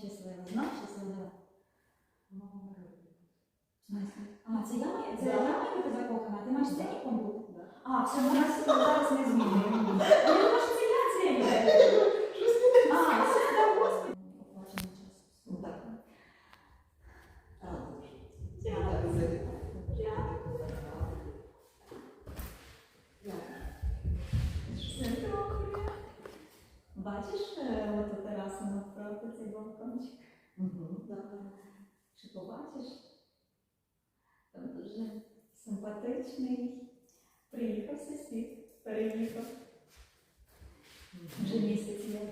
щаслива, Знав щаслива. В? А, це я маю, це бути закохана, ти маєш циніком бути? А, все, ми нас зараз не змінюємо. Я думала, що це я цинік. А, все, да, господи. Оплачений час. Ну так. Рада дуже. Дякую. Дякую за вітання. Все добре. Бачиш, е, ото тераса навпроти цей балкончик? Мгм, да. Чи побачиш? Там дуже симпатичний. Приїхав сусід, переїхав. Вже місяць як.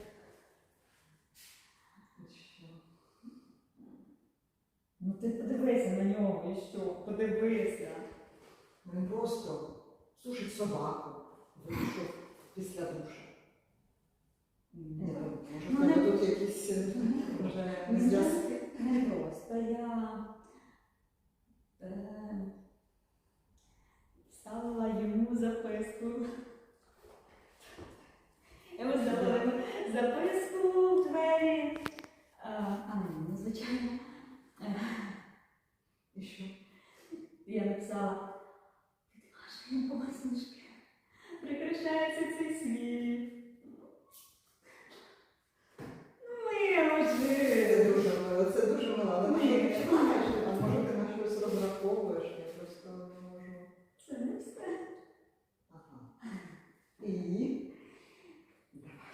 Ну ти подивися на нього і що? Подивися. Він просто сушить собаку, вийшов після душа. Ну, може, Ну, не- тут якісь е, вже зв'язки. Не просто я записку. Я виставила йому записку в двері. А, анонімно, звичайно. Е, І що? Я написала вашої посмішки прикрашається цей світ. Ми Це жили. дуже мило, це дуже мило. Може ти на щось розраховуєш, я просто не можу. Це не все. Ага. І?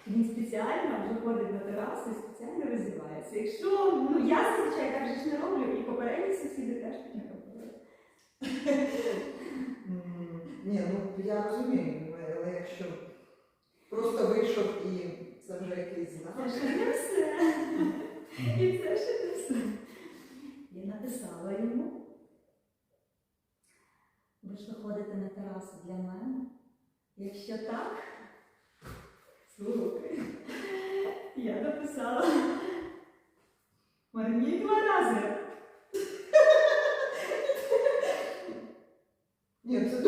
Він спеціально виходить на терасу і спеціально роздівається. Якщо ну я зазвичай так же ж не роблю, і попередні сусіди теж так не. М, Ні, ну я розумію, але якщо просто вийшов і це вже якийсь Це знак. ще не все. І це ще не все. Я написала йому. Ви ж виходите на терасу для мене. Якщо так, слухай. Я написала. Марніть два рази. Ні, це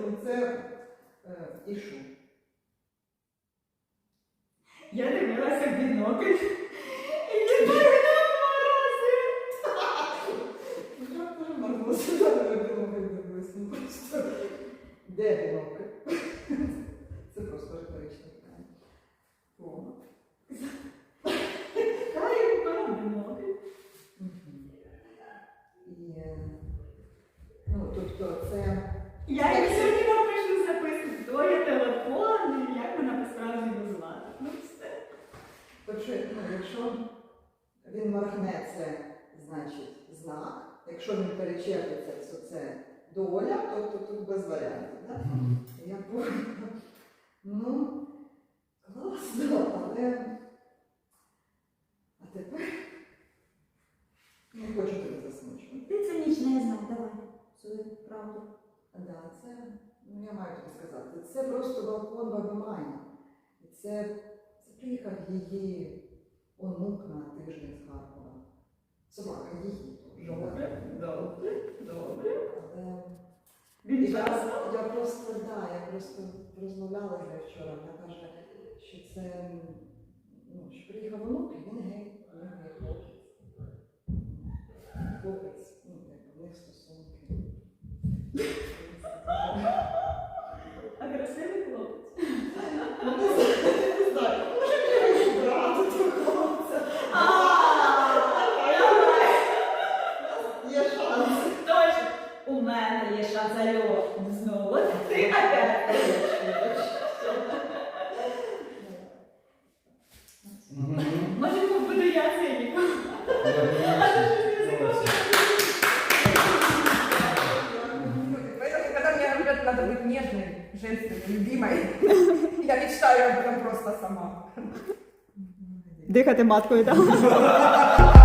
ну, це е, і що? Я дивилася в бінокль. І він моргнув два рази. Ну, я теж моргнулася, я не бінокль дивилась, ну просто. Де бінокль? Це просто риторичне питання. О. Та я купила бінокль. Мгм. І, е, ну, тобто це Я їм сьогодні напишу записку, хто є телефон, і як вона по-справжньому звати. Ну все. Тобто, ну, якщо він моргне, це значить знак. Якщо він перечепиться, то це доля, тобто тут без варіантів. Да? Я поняла. Ну, класно, але. А тепер не хочу тебе засмучувати. Ти цинічна, я знаю, давай. Свою правду. Да, це, ну я маю тобі сказати, це просто балкон баби це, це приїхав її онук на тиждень з Харкова. Собака її. добре, добре. Але я, я просто, да, я просто розмовляла нею вчора. Вона каже, що це ну, що приїхав онук, і він гей, він гей хлопець. Хлопець, ну, як в них стосунки. А красивий хлопець. Ну, не знаю, може я брати того хлопця. Є шанс. Точно. У мене є шанс алло. Знову ти опять. Може, буду я циніком. Поэтому, когда мне говорят, надо быть нежной, женственной, любимой, я мечтаю об этом просто сама. Дихати маткою, так?